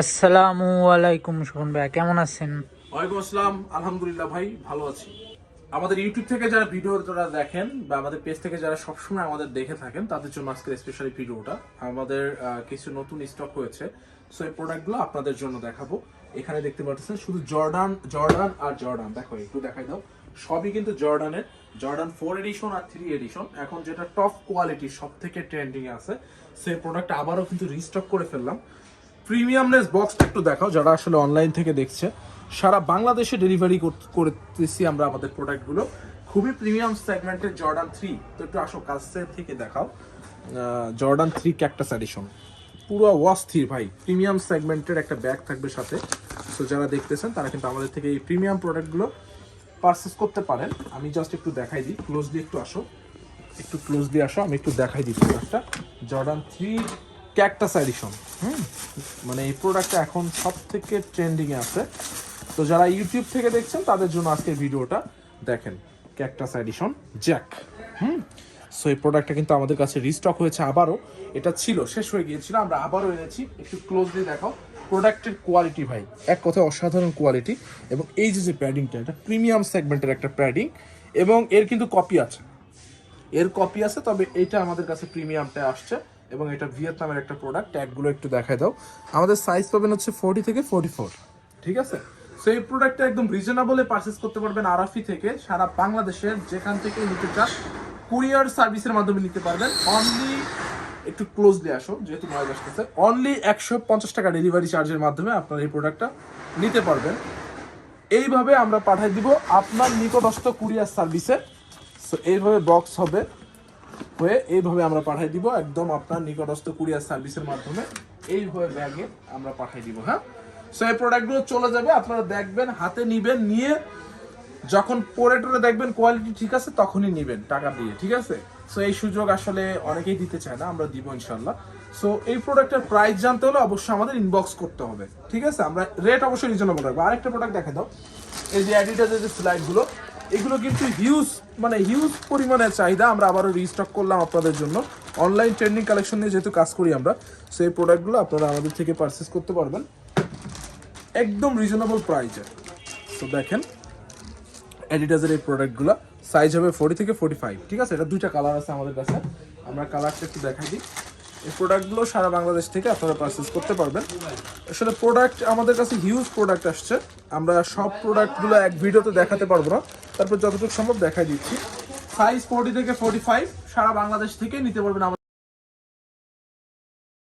আসসালামু আলাইকুম শোভন ভাই কেমন আছেন? ওয়ালাইকুম আসসালাম, আলহামদুলিল্লাহ ভাই, ভালো আছি। আমাদের ইউটিউব থেকে যারা ভিডিও যারা দেখেন বা আমাদের পেজ থেকে যারা সবসময় আমাদের দেখে থাকেন, তাদের জন্য আজকের স্পেশালি ভিডিওটা আমাদের কিছু নতুন স্টক হয়েছে সো এই প্রোডাক্টগুলো আপনাদের জন্য দেখাবো। এখানে দেখতে পাচ্ছেন, শুধু জর্ডান জর্ডান আর জর্ডান। দেখো, একটু দেখাই দাও। সবই কিন্তু জর্ডানের, জর্ডান ফোর এডিশন আর থ্রি এডিশন এখন যেটা টপ কোয়ালিটি সব থেকে ট্রেন্ডিং আছে সেই প্রোডাক্ট আবারও কিন্তু রিস্টক করে ফেললাম। প্রিমিয়ামনেস বক্সটা একটু দেখাও, যারা আসলে অনলাইন থেকে দেখছে। সারা বাংলাদেশে ডেলিভারি করতেছি আমরা আমাদের প্রোডাক্টগুলো খুবই প্রিমিয়াম সেগমেন্টের জর্ডান থ্রি তো একটু আসো কাছে থেকে দেখাও। জর্ডান থ্রি ক্যাকটাস এডিশন পুরো অস্থির ভাই প্রিমিয়াম সেগমেন্টের একটা ব্যাগ থাকবে সাথে। তো যারা দেখতেছেন, তারা কিন্তু আমাদের থেকে এই প্রিমিয়াম প্রোডাক্টগুলো পারচেস করতে পারেন। আমি জাস্ট একটু দেখাই দিই ক্লোজলি একটু আসো। একটু ক্লোজলি আসো, আমি একটু দেখাই দিই প্রোডাক্টটা জর্ডান থ্রি ক্যাকটাস এডিশন হুম। মানে এই প্রোডাক্টটা এখন সব থেকে ট্রেন্ডিংয়ে আছে। তো যারা ইউটিউব থেকে দেখছেন, তাদের জন্য আজকের ভিডিওটা দেখেন। ক্যাকটাস এডিশন জ্যাক হুম? সো এই প্রোডাক্টটা কিন্তু আমাদের কাছে রিস্টক হয়েছে আবারও। এটা ছিল, শেষ হয়ে গিয়েছিল, আমরা আবারও এনেছি। একটু ক্লোজলি দেখাও। প্রোডাক্টের কোয়ালিটি ভাই, এক কথায় অসাধারণ কোয়ালিটি এবং এই যে যে প্যাডিংটা এটা প্রিমিয়াম সেগমেন্টের একটা প্যাডিং এবং এর কিন্তু কপি আছে। এর কপি আছে, তবে এটা আমাদের কাছে প্রিমিয়ামটা আসছে। এবং এটা ভিয়েতনামের একটা প্রোডাক্ট ট্যাগগুলো একটু দেখায় দাও। আমাদের সাইজ পাবেন হচ্ছে ফোর্টি থেকে ফোর্টি ফোর ঠিক আছে? সো এই প্রোডাক্টটা একদম রিজনেবলে পারচেস করতে পারবেন আরাফি থেকে। সারা বাংলাদেশের যেখান থেকে নিতে চান কুরিয়ার সার্ভিসের মাধ্যমে নিতে পারবেন। অনলি একটু ক্লোজলি আসো, যেহেতু নয় আসতেছে। অনলি একশো পঞ্চাশ টাকা ডেলিভারি চার্জের মাধ্যমে আপনার এই প্রোডাক্টটা নিতে পারবেন। এইভাবে আমরা পাঠাই দিব আপনার নিকটস্থ কুরিয়ার সার্ভিসে সো এইভাবে বক্স হবে। হয়ে এইভাবে আমরা পাঠাই দিব, একদম আপনার নিকটস্থ কুরিয়ার সার্ভিসের মাধ্যমে এইভাবে ব্যাগে আমরা পাঠাই দিব হ্যাঁ? সো এই প্রোডাক্টগুলো চলে যাবে, আপনারা দেখবেন, হাতে নিবেন, নিয়ে যখন পরে টরে দেখবেন কোয়ালিটি ঠিক আছে, তখনই নিবেন, টাকা দিয়ে, ঠিক আছে? সো এই সুযোগ আসলে অনেকেই দিতে চায় না, আমরা দিব ইনশাল্লাহ সো এই প্রোডাক্টের প্রাইস জানতে হলে অবশ্যই আমাদের ইনবক্স করতে হবে, ঠিক আছে? আমরা রেট অবশ্যই রিজনেবল রাখব। আরেকটা প্রোডাক্ট দেখে দাও। এই যে অ্যাডিটাসের যে স্লাইডগুলো এগুলো কিন্তু হিউজ মানে হিউজ পরিমাণে চাহিদা আমরা আবারও রিস্টক করলাম আপনাদের জন্য। অনলাইন ট্রেন্ডিং কালেকশন নিয়ে যেহেতু কাজ করি আমরা, সেই প্রোডাক্টগুলো আপনারা আমাদের থেকে পারচেস করতে পারবেন। একদম রিজনেবল প্রাইসে তো দেখেন অ্যাডিডাসের এই প্রোডাক্টগুলো সাইজ হবে ফোর্টি থেকে ফোর্টি ফাইভ ঠিক আছে? এটা দুইটা কালার আছে আমাদের কাছে। আমরা কালারটা একটু দেখাই দিই। এই প্রোডাক্টগুলো সারা বাংলাদেশ থেকে আপনারা পারচেস করতে পারবেন। আসলে প্রোডাক্ট আমাদের কাছে হিউজ প্রোডাক্ট আসছে। আমরা সব প্রোডাক্টগুলো এক ভিডিওতে দেখাতে পারব না। তারপর যতটুকু সম্ভব দেখাই দিচ্ছি। সাইজ ফোর্টি থেকে ফোর্টি ফাইভ সারা বাংলাদেশ থেকে নিতে পারবেন